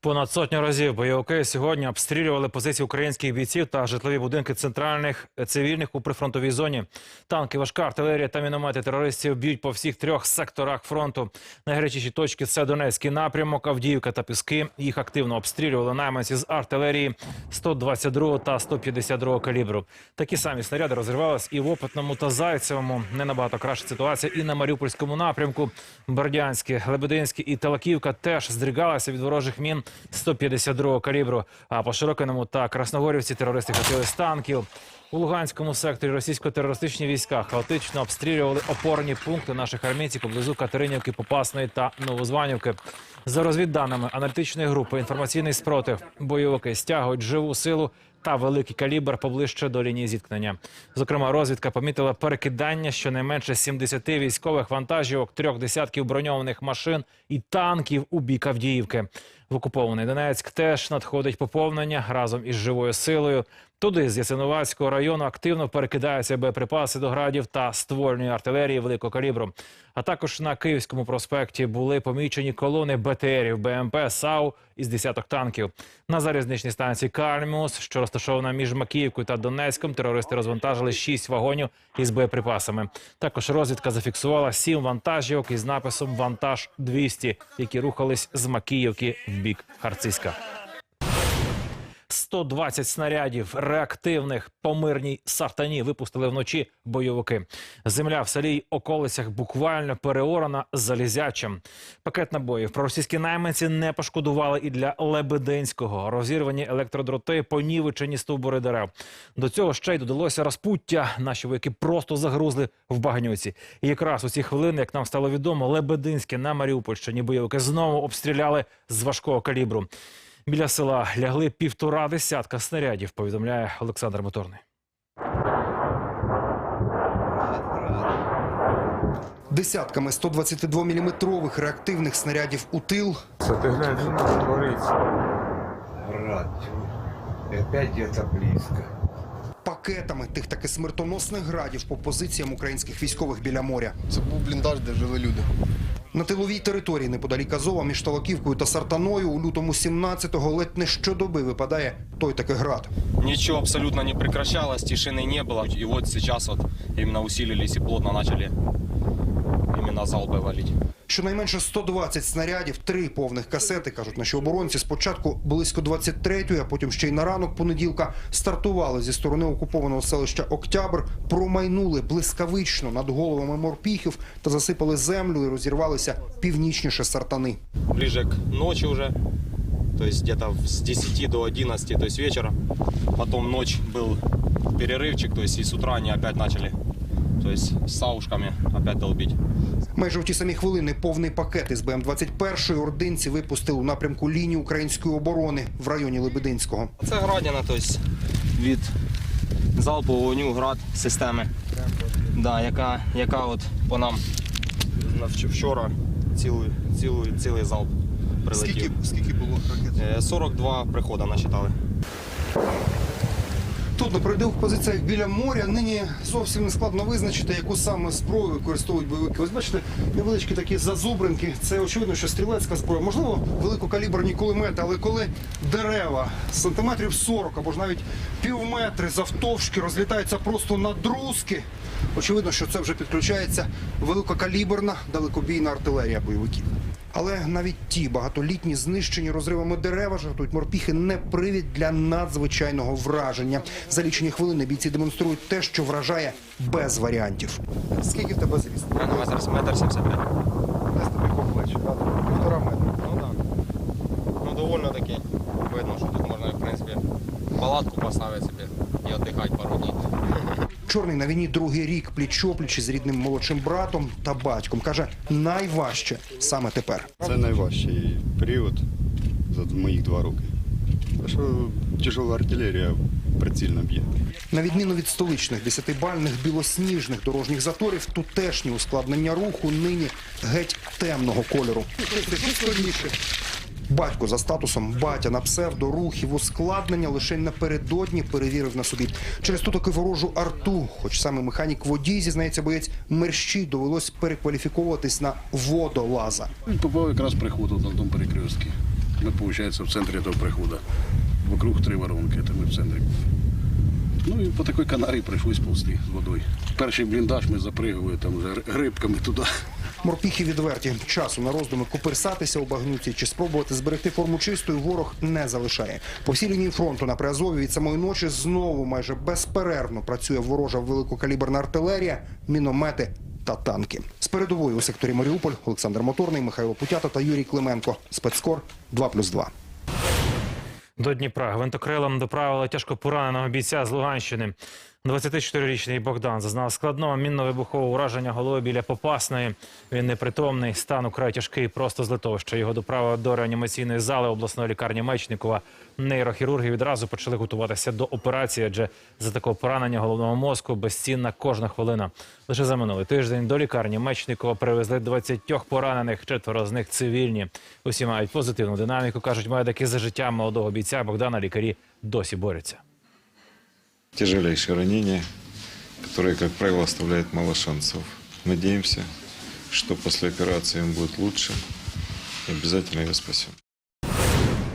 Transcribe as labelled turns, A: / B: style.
A: Понад сотню разів бойовики сьогодні обстрілювали позиції українських бійців та житлові будинки центральних цивільних у прифронтовій зоні. Танки, важка артилерія та міномети терористів б'ють по всіх трьох секторах фронту. Найгарячіші точки це Донецький напрямок, Авдіївка та Піски. Їх активно обстрілювали найманці з артилерії 122 та 152 калібру. Такі самі снаряди розривались і в Опитному та Зайцевому. Не набагато краща ситуація і на Маріупольському напрямку. Бердянське, Лебединське і Талаківка теж здригалися від ворожих мін 152 калібру. А по Широкиному та Красногорівці терористи хотіли з танків. У Луганському секторі російсько-терористичні війська хаотично обстрілювали опорні пункти наших армійців поблизу Катеринівки, Попасної та Новозванівки. За розвідданими аналітичної групи інформаційний спротив бойовики стягують живу силу та великий калібр поближче до лінії зіткнення. Зокрема, розвідка помітила перекидання щонайменше 70 військових вантажівок, трьох десятків броньованих машин і танків у бік Авдіївки. В окупований Донецьк теж надходить поповнення разом із живою силою. Туди з Ясиновацького району активно перекидаються боєприпаси до градів та ствольної артилерії великого калібру. А також на Київському проспекті були помічені колони БТРів, БМП, САУ із десяток танків. На залізничній станції Кальміус, що розташована між Макіївкою та Донецьком, терористи розвантажили шість вагонів із боєприпасами. Також розвідка зафіксувала сім вантажівок із написом Вантаж 200 які рухались з Макіївки в бік Харциська. 120 снарядів реактивних по мирній сартані випустили вночі бойовики. Земля в селі й околицях буквально переорана залізячим. Пакет набоїв проросійські найманці не пошкодували і для Лебединського. Розірвані електродроти, понівечені стовбури дерев. До цього ще й додалося розпуття. Наші вояки просто загрузли в багнюці. І якраз у ці хвилини, як нам стало відомо, Лебединське на Маріупольщині бойовики знову обстріляли з важкого калібру. Біля села лягли півтора десятка снарядів, повідомляє Олександр Моторний.
B: Десятками 122-мм реактивних снарядів у тил,
C: Це ти глянь, що там твориться.
D: Рад. Опять где-то близко.
B: пакетами тих таки смертоносних градів по позиціям українських військових біля моря.
E: Це був бліндаж, де жили люди.
B: На тиловій території неподалік Азова між Талаківкою та Сартаною у лютому 17-го ледь не щодоби випадає той таки град.
F: Ничего абсолютно не прекращалось, тишины не было. И вот сейчас вот именно усилились и плотно начали именно залпы валить.
B: Щонайменше 120 снарядів, три повних касети, кажуть наші оборонці. Спочатку близько 23-ї, а потім ще й на ранок понеділка стартували зі сторони окупованого селища Октябр, промайнули блискавично над головами морпіхів та засипали землю і розірвалися північніше сартани.
F: Ближе к ночи уже, то есть где-то с 10 до 11, то есть вечера. Потом ночь был перерывчик, то есть и утра они опять начали, то есть с саушками опять долбить.
B: Майже в ті самі хвилини повний пакет із БМ-21 ординці випустили у напрямку лінії української оборони в районі Лебединського.
F: Це градіна, то есть від залпового вогню град системи, да, яка, яка от по нам вчора цілий, цілий, цілий залп прилетів.
E: Скільки, скільки було ракет?
F: Е, 42 прихода насчитали.
B: Тут на передових позиціях біля моря нині зовсім не складно визначити, яку саме зброю використовують бойовики. Ось бачите, невеличкі такі зазубринки. Це очевидно, що стрілецька зброя. Можливо, великокаліберні кулемети, але коли дерева сантиметрів 40 або ж навіть півметри завтовшки розлітаються просто на друзки, очевидно, що це вже підключається великокаліберна далекобійна артилерія бойовиків. Але навіть ті багатолітні знищені розривами дерева жартують морпіхи не привід для надзвичайного враження. За лічені хвилини бійці демонструють те, що вражає без варіантів.
E: Скільки в тебе зріст?
F: Мене метр, метр 75.
E: Десь тобі по плечі, да? півтора метра.
F: Ну так. Ну довольно таки. Видно, що тут можна, в принципі, палатку поставити собі і віддихати пару днів.
B: Чорний на війні другий рік пліч-опліч із рідним молодшим братом та батьком. Каже, найважче саме тепер.
G: Це найважчий період за моїх два роки. Що тяжела артилерія прицільно б'є.
B: На відміну від столичних десятибальних білосніжних дорожніх заторів, тутешні ускладнення руху нині геть темного кольору. Батько за статусом батя на псевдо рухів ускладнення лише напередодні перевірив на собі. Через ту таки ворожу арту, хоч саме механік водій, зізнається боєць, мерщій довелось перекваліфіковуватись на водолаза.
H: Він попав якраз приходу на тому перекрестки. Мы, получается, в центре этого прихода. Вокруг три воронки, это мы в центре. Ну і по такій канарі прийшлось ползти з водою. Перший бліндаж ми запригали там вже грибками туди.
B: Морпіхи відверті. Часу на роздуми куперсатися у багнюці чи спробувати зберегти форму чистою ворог не залишає. По всій лінії фронту на Приазові від самої ночі знову майже безперервно працює ворожа великокаліберна артилерія, міномети та танки. З передової у секторі Маріуполь Олександр Моторний, Михайло Путята та Юрій Клименко. Спецкор 2+,2.
A: До Дніпра гвинтокрилом доправили тяжко пораненого бійця з Луганщини. 24-річний Богдан зазнав складного мінно-вибухового ураження голови біля Попасної. Він непритомний, стан украй тяжкий просто з литовища. Його доправили до реанімаційної зали обласної лікарні Мечникова. Нейрохірурги відразу почали готуватися до операції, адже за такого поранення головного мозку безцінна кожна хвилина. Лише за минулий тиждень до лікарні Мечникова привезли 20 поранених, четверо з них цивільні. Усі мають позитивну динаміку, кажуть медики. За життя молодого бійця Богдана лікарі досі борються.
I: Тяжелейшие ранения, которые, как правило, оставляют мало шансов. Надеемся, что после операции им будет лучше и обязательно его спасем.